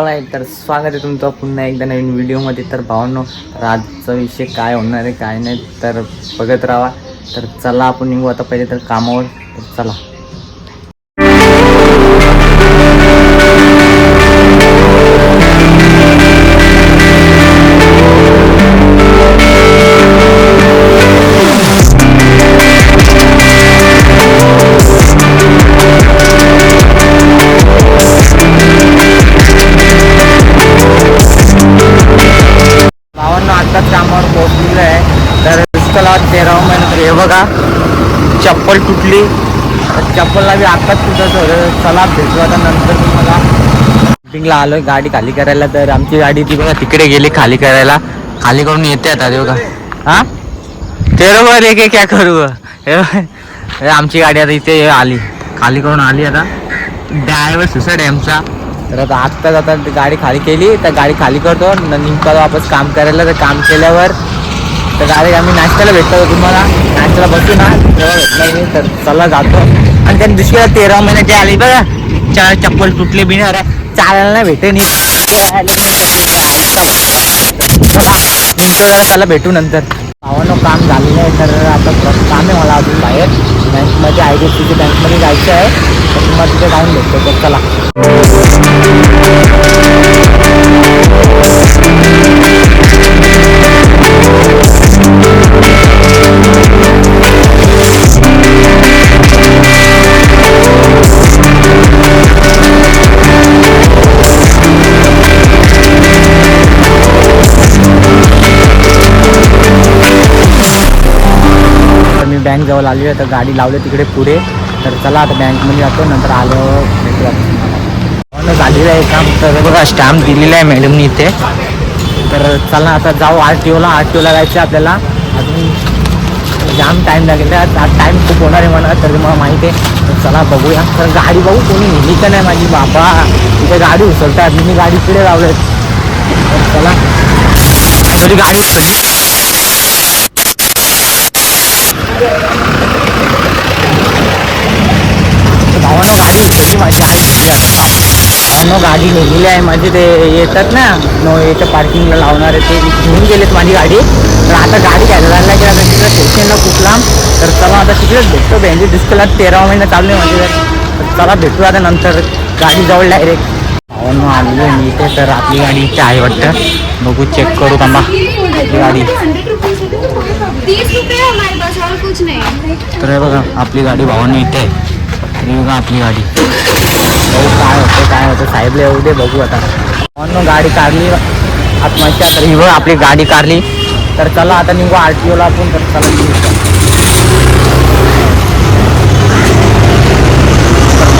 आहे तर स्वागत आहे तुमचं पुन्हा एकदा नवीन व्हिडिओमध्ये. तर भावांनो राजचा आजचा विषय काय होणार आहे काय नाही तर बघत राहा. तर चला आपण निघू आता. पहिले तर कामावर तर चला. चला तर महिन्यात हे बघा चप्पल तुटली. चप्पलला बी आत्ताच तुटत होतं. चला भेटू आता नंतर तुम्हाला. शूटिंगला आलोय गाडी खाली करायला. तर आमची गाडी ती बघा तिकडे गेली खाली करायला. खाली करून येते आता ते बघा हा? तेरा वर एक काय करू? हे आमची गाडी आता इथे आली. खाली करून आली आता. ड्रायव्हर सुसाईड आहे आमचा. तर आता आत्ताच आता गाडी खाली केली. तर गाडी खाली करतो. न निघतो वापस काम करायला. तर काम केल्यावर तर डायरेक्ट आम्ही नाश्त्याला भेटतो तुम्हाला. नाश्त्याला बसू ना तेव्हा भेटला मी तर चला जातो. आणि त्याने दुसऱ्या तेरा महिन्याची आली बघा. चार चप्पल तुटले बिना अरे चालायला नाही भेटे नी निघतो जरा त्याला भेटू नंतर. भावानं काम झालेलं आहे तर आता परत काम आहे मला अजून बाहेर. बँकमध्ये आय डी एफ सीच्या बँकमध्ये जायचं आहे. तर तुम्हाला तिथे जाऊन भेटतो. तर चला. बँक जवळ आली आहे तर गाडी लावली तिकडे पुढे. तर चला आता बँकमध्ये जातो नंतर आलं भेटू हो झालेलं आहे काम. तर बघा स्टॅम्प दिलेला आहे मॅडमनी इथे. तर चला आता जाऊ आर टी ओला आर टी ओला जायचं आहे आपल्याला. अजून जाम टाईम लागेल. टाईम खूप होणार आहे मला तर मला माहिती आहे. तर चला बघूया. तर गाडी बघू कोणी नेली का नाही माझी. बाबा इथे गाडी उचलतात मी गाडी पुढे लावले तर चला. तरी गाडी उचलली भावानं गाडी उचलली माझी आई घेतली आता भावानं गाडी नेलेली आहे माझी ते येतात ना नो याच्या पार्किंगला लावणारे ते. घेऊन गेलेत माझी गाडी. तर आता गाडी घ्यायला लागला की आता तिकडे स्टेशनला खूप लांब तर चला आता तिकडेच भेटतो. बँकेत दिसला तेरावा महिना चालू आहे माझी. तर चला भेटू आता नंतर. गाडी जवळ डायरेक्ट भावानं आलेलो आहे मी इथे. तर आपली गाडी इथे आहे वाटतं. बघू चेक करू थांबा. आपली गाडी. तीस रुपये हमारे पास और कुछ नहीं. तर हे बघा आपली गाडी भावानं इथे आहे. बघा आपली गाडी. बघू काय होतं काय होतं? साहेबला येऊ दे बघू आता. भावानं गाडी काढली. आत्महत्या तर ही बघ आपली गाडी काढली. तर चला आता निघू आर टी ओला आपण. तर चला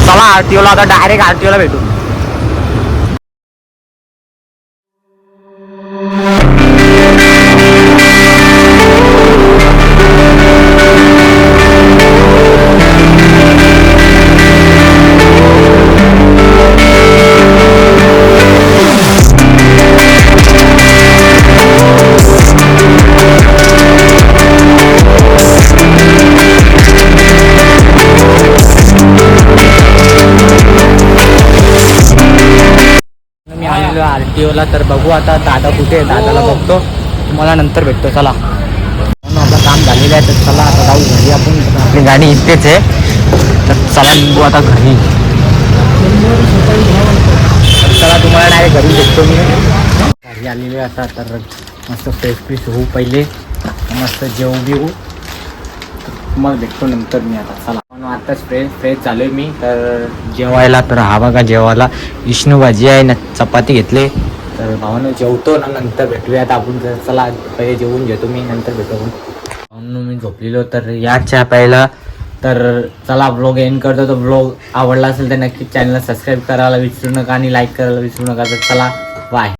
चला आर टी ओला आता डायरेक्ट आर टी ओला भेटू. मी आलेलो आर टी ओला तर बघू आता दादा कुठे आहे दादाला बघतो. तुम्हाला नंतर भेटतो चला. आपलं काम झालेलं आहे तर चला आता जाऊ घरी आपण. आपली गाडी इथेच आहे. तर चला निघू आता घरी. तर चला तुम्हाला डायरेक्ट घरी भेटतो मी. घरी आलेले आता तर मस्त फ्रेश फ्रेश होऊ पहिले. मस्त जेवू बिवू तुम्हाला भेटतो नंतर मी आता. चला. म्हणून आताच फ्रेश फ्रेश झालोय मी तर जेवायला तर हा बघा जेवायला. विष्णू भाजी आहे ना चपाती घेतले. तर भावानं जेवतो ना नंतर भेटूया आता आपण. तर चला पहिले जेवून घेतो मी नंतर भेटू आपण. भावानं मी झोपलेलो तर या चहा प्यायला तर चला ब्लॉग एंड करतो. तर ब्लॉग आवडला असेल तर नक्कीच चॅनलला सबस्क्राईब करायला विसरू नका आणि लाईक करायला विसरू नका. तर चला बाय